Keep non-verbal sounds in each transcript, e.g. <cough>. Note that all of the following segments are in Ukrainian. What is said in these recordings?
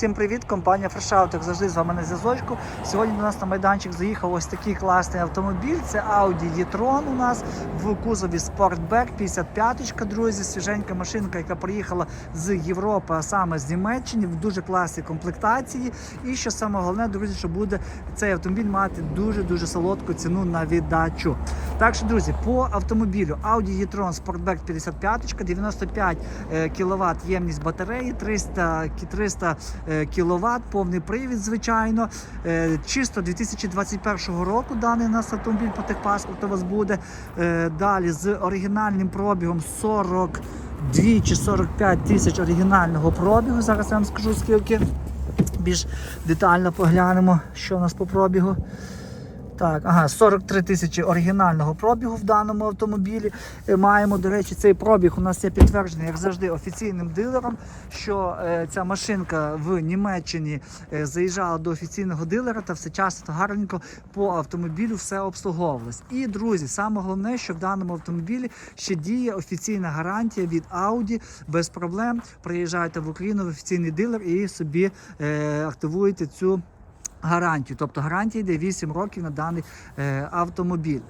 Всім привіт, компанія Fresh як завжди з вами на зв'язочку. Сьогодні до нас на майданчик заїхав ось такий класний автомобіль. Це Audi e-tron у нас в кузові Sportback 55 друзі. Свіженька машинка, яка приїхала з Європи, а саме з Німеччини, в дуже класній комплектації. І що саме головне, друзі, що буде цей автомобіль мати дуже-дуже солодку ціну на віддачу. Так що, друзі, по автомобілю Audi e-tron Sportback 55, 95 кВт ємність батареї, 300 300 кВт, повний привід, звичайно. Е, Чисто 2021 року даний у нас автомобіль по техпаспорту у вас буде. Е, Далі з оригінальним пробігом 42 чи 45 тисяч оригінального пробігу. Зараз я вам скажу скільки. Більш детально поглянемо, що у нас по пробігу. Так, ага, 43 тисячі оригінального пробігу в даному автомобілі. Е, Маємо, до речі, цей пробіг у нас є підтверджений, як завжди, офіційним дилером, що е, ця машинка в Німеччині е, заїжджала до офіційного дилера та все часто гарненько по автомобілю все обслуговувалось. І, друзі, саме головне, що в даному автомобілі ще діє офіційна гарантія від Audi без проблем. Приїжджаєте в Україну в офіційний дилер і собі е, активуєте цю гарантію. Тобто гарантія йде 8 років на даний е, автомобіль.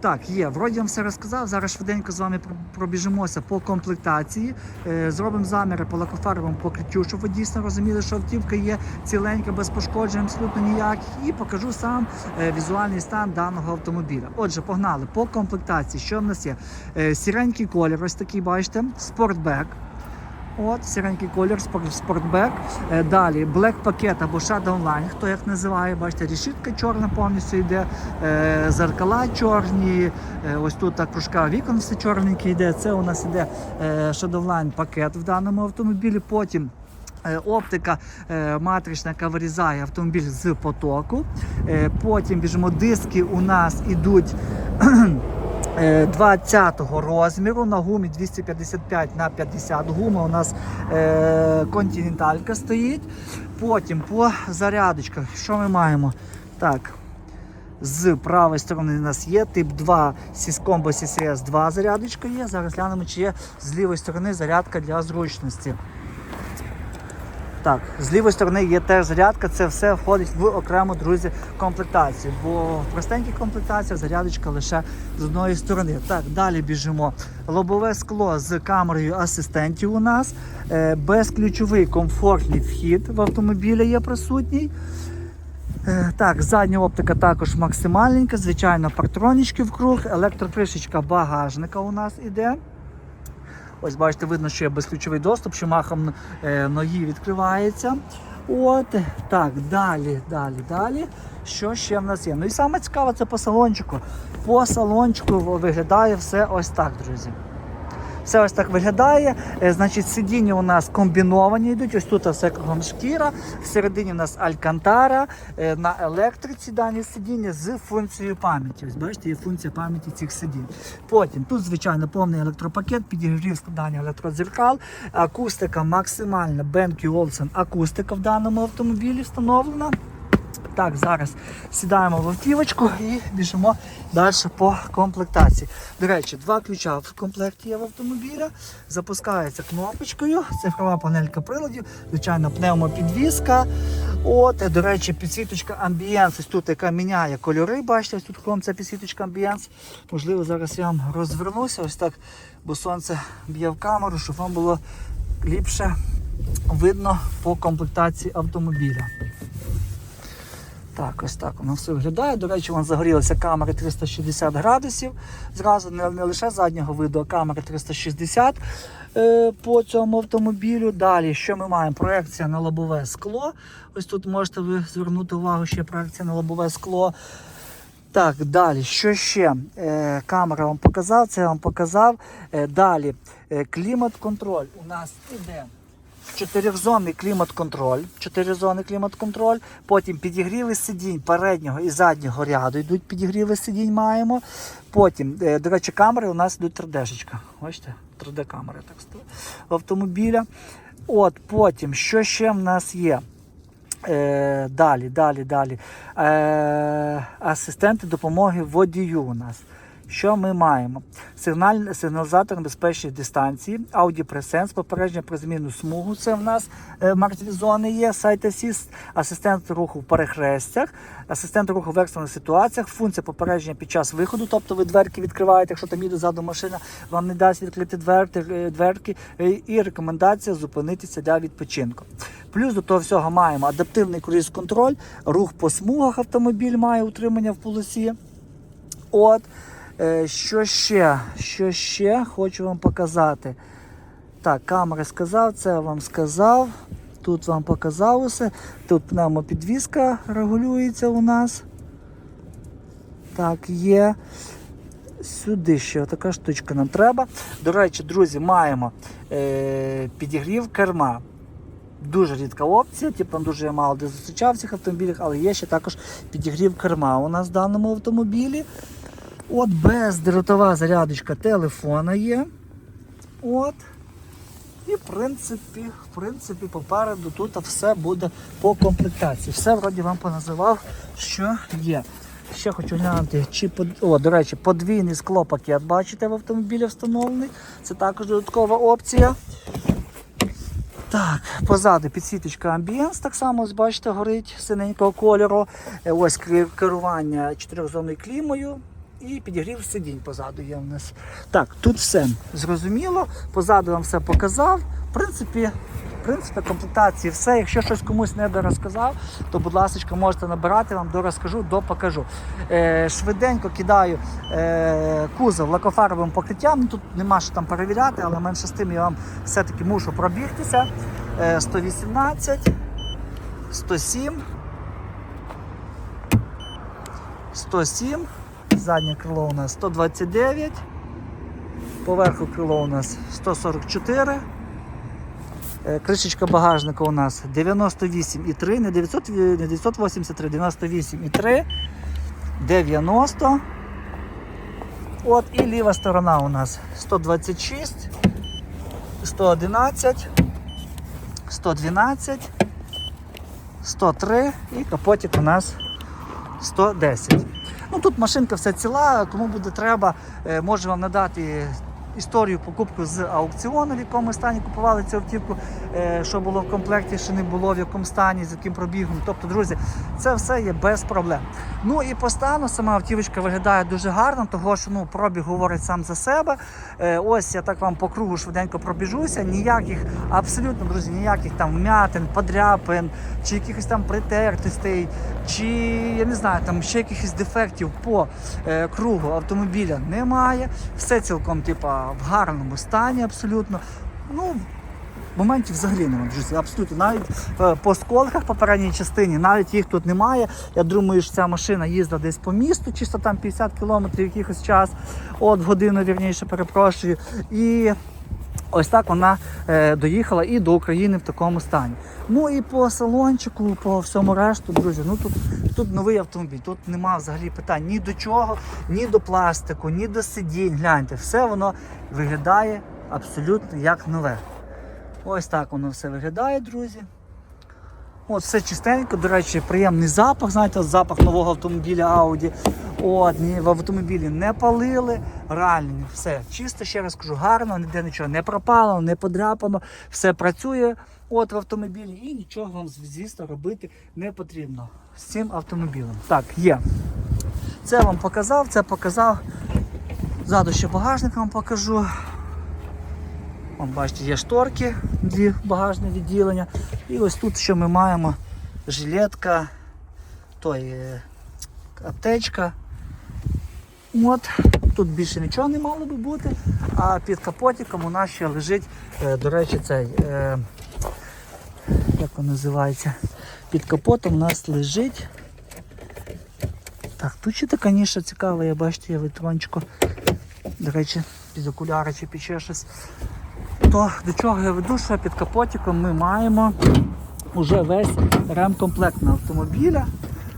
Так, є, вроді вам все розказав. Зараз швиденько з вами про- пробіжимося по комплектації. Е, зробимо заміри по лакофарбовому покриттю, щоб ви дійсно розуміли, що автівка є ціленька, без пошкоджень, абсолютно ніяких. І покажу сам е, візуальний стан даного автомобіля. Отже, погнали по комплектації. Що в нас є? Сіренький колір, ось такий, бачите, спортбек. От, сіренький колір, спортбек. Е, Далі Black пакет або Shadow Line, хто як називає, бачите, решітка чорна повністю йде, е, зеркала чорні, е, ось тут так кружка вікон все чорненьке йде. Це у нас йде Shadow Line пакет в даному автомобілі. Потім Оптика матрична, яка вирізає автомобіль з потоку. Потім біжимо диски у нас ідуть <clears throat> е, 20-го розміру на гумі 255 на 50 гума у нас е, континенталька стоїть. Потім по зарядочках, що ми маємо? Так. З правої сторони у нас є тип 2 Syscombo CCS 2 зарядочка є. Зараз глянемо, чи є з лівої сторони зарядка для зручності. Так, з лівої сторони є теж зарядка, це все входить в окрему, друзі, комплектацію. Бо в простеньких комплектаціях зарядочка лише з одної сторони. Так, далі біжимо. Лобове скло з камерою асистентів у нас. Е, Безключовий комфортний вхід в автомобілі є присутній. Е, Так, задня оптика також максимальненька, звичайно, партронічки вкруг, електрокришечка багажника у нас іде. Ось бачите, видно, що є безключовий доступ, що махом е, ноги відкривається. От, так, далі, далі, далі. Що ще в нас є? Ну і саме цікаве це по салончику. По салончику виглядає все ось так, друзі. Все ось так виглядає. Е, Значить, сидіння у нас комбіновані йдуть. Ось тут все кругом шкіра. Всередині у нас алькантара. Е, На електриці дані сидіння з функцією пам'яті. Ось бачите, є функція пам'яті цих сидінь. Потім тут, звичайно, повний електропакет, підігрів складання електродзеркал, акустика максимальна BenQ Olufsen акустика в даному автомобілі встановлена. Так, зараз сідаємо в автівочку і біжимо далі по комплектації. До речі, два ключа в комплекті є в автомобіля. Запускається кнопочкою, цифрова панелька приладів, звичайно, пневмопідвізка. От, до речі, підсвіточка амбієнс. Ось тут яка міняє кольори. Бачите, ось тут кругом це підсвіточка амбієнс. Можливо, зараз я вам розвернуся ось так, бо сонце б'є в камеру, щоб вам було ліпше видно по комплектації автомобіля. Так, ось так воно все виглядає. До речі, вон загорілися камери 360 градусів. Зразу не, не лише заднього виду, а камери 360 е, по цьому автомобілю. Далі, що ми маємо? Проекція на лобове скло. Ось тут можете ви звернути увагу, ще проекція на лобове скло. Так, далі, що ще? Е, камера вам показав, це я вам показав. Е, далі, е, клімат-контроль у нас іде. Чотиризонний клімат-контроль, чотиризонний клімат-контроль, потім підігріви сидінь переднього і заднього ряду йдуть підігріви сидінь маємо. Потім, е, до речі, камери у нас йдуть 3D-шечка. Бачите, 3D-камери так стоїть автомобіля. От, потім, що ще в нас є? Е, далі, далі, далі. Е, асистенти допомоги водію у нас. Що ми маємо? Сигналь, сигналізатор на безпечній дистанції, Audi Presense, попередження про зміну смугу. Це в нас е, мертві зони є, сайт Assist, асистент руху в перехрестях, асистент руху в екстрених ситуаціях, функція попередження під час виходу, тобто ви дверки відкриваєте, якщо там їде ззаду машина, вам не дасть відкрити дверки, е, дверки е, і рекомендація зупинитися для відпочинку. Плюс до того всього маємо адаптивний круїз-контроль, рух по смугах автомобіль має утримання в полосі. От. Е, Що ще? Що ще хочу вам показати. Так, камери сказав, це я вам сказав. Тут вам показав усе. Тут пневмопідвізка регулюється у нас. Так, є. Сюди ще така штучка нам треба. До речі, друзі, маємо е, підігрів керма. Дуже рідка опція, типу дуже мало де зустрічав в цих автомобілях, але є ще також підігрів керма у нас в даному автомобілі. От бездротова зарядочка телефона є. От. І в принципі, в принципі, попереду тут все буде по комплектації. Все вроді вам поназивав, що є. Ще хочу глянути, чи под... О, до речі, подвійний склопакет, бачите, в автомобілі встановлений. Це також додаткова опція. Так, позаду підсвіточка Ambience, так само, ось бачите, горить синенького кольору. Е, Ось кер- керування чотирьохзонною клімою і підігрів сидінь позаду є в нас. Так, тут все зрозуміло. Позаду вам все показав. В принципі, в принципі, комплектації все. Якщо щось комусь не дорозказав, то, будь ласка, можете набирати, вам дорозкажу, допокажу. Е, швиденько кидаю е, кузов лакофаровим покриттям. Тут нема що там перевіряти, але менше з тим я вам все-таки мушу пробігтися. Е, 118, 107, 107, заднє крило у нас 129, поверху крило у нас 144. Е, Кришечка багажника у нас 98,3, не 900, не 983, 98,3, 90. От і ліва сторона у нас 126, 111, 112, 103 і капотик у нас 110. Ну тут машинка вся ціла, кому буде треба, може можу вам надати історію покупки з аукціону, в якому стані купували цю автівку, е, що було в комплекті, що не було, в якому стані, з яким пробігом. Тобто, друзі, це все є без проблем. Ну і по стану сама автівочка виглядає дуже гарно, того що ну, пробіг говорить сам за себе. Е, Ось я так вам по кругу швиденько пробіжуся. Ніяких, абсолютно, друзі, ніяких там вмятин, подряпин, чи якихось там притертостей, чи я не знаю, там ще якихось дефектів по е, кругу автомобіля немає. Все цілком типа в гарному стані, абсолютно. Ну, моментів взагалі немає. Абсолютно навіть е, по сколках попередній частині, навіть їх тут немає. Я думаю, що ця машина їздила десь по місту, чисто там 50 кілометрів якихось час, от в годину вірніше, перепрошую. І ось так вона е, доїхала і до України в такому стані. Ну і по салончику, по всьому решту, друзі, ну тут, тут новий автомобіль, тут нема взагалі питань ні до чого, ні до пластику, ні до сидінь. Гляньте, все воно виглядає абсолютно як нове. Ось так воно все виглядає, друзі. От все чистенько, до речі, приємний запах, знаєте, запах нового автомобіля Audi. От, ні, в автомобілі не палили, реально все чисто, ще раз кажу, гарно, ніде нічого не пропало, не подряпано, все працює от в автомобілі і нічого вам, звісно, робити не потрібно з цим автомобілем. Так, є. Це вам показав, це показав. Ззаду ще багажник вам покажу. Вон, бачите, є шторки для багажне відділення. І ось тут що ми маємо жилетка, той, е, аптечка. От. Тут більше нічого не мало би бути. А під капотиком у нас ще лежить, е, до речі, цей, е, як він називається, під капотом у нас лежить. Так, тут ще така ніша цікава, я бачите, є витрончику. До речі, під окуляри чи під ще щось. То до чого я веду, що під капотиком ми маємо уже весь ремкомплект на автомобіля.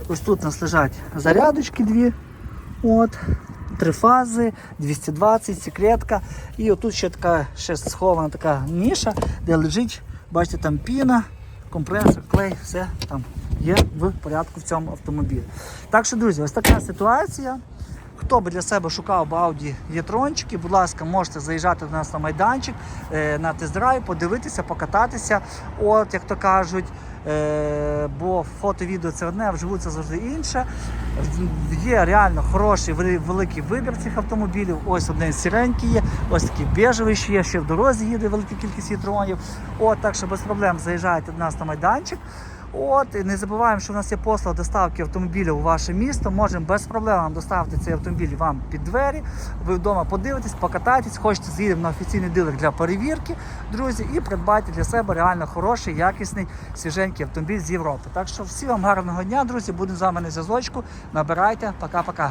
Ось тут у нас лежать зарядочки дві. От, три фази, 220, секретка. І отут ще така ще схована така ніша, де лежить, бачите, там піна, компресор, клей, все там є в порядку в цьому автомобілі. Так що, друзі, ось така ситуація. Хто би для себе шукав би Audi Єтрончики, будь ласка, можете заїжджати до нас на майданчик, е, на тест-драйв, подивитися, покататися. От, як то кажуть. Е, бо фото, відео це одне, вживу це завжди інше. Є реально хороший великий вибір цих автомобілів. Ось один сіренький є, ось такий бежевий ще є, ще в дорозі їде велика кількість вітронів. От так що без проблем заїжджайте до нас на майданчик. От і не забуваємо, що в нас є послуга доставки автомобіля у ваше місто. Можемо без проблем доставити цей автомобіль вам під двері. Ви вдома подивитесь, покатайтесь, хочете з'їдемо на офіційний дилер для перевірки, друзі, і придбайте для себе реально хороший, якісний, свіженький автомобіль з Європи. Так що всім вам гарного дня, друзі. Будемо з вами на зв'язочку. Набирайте, пока-пока.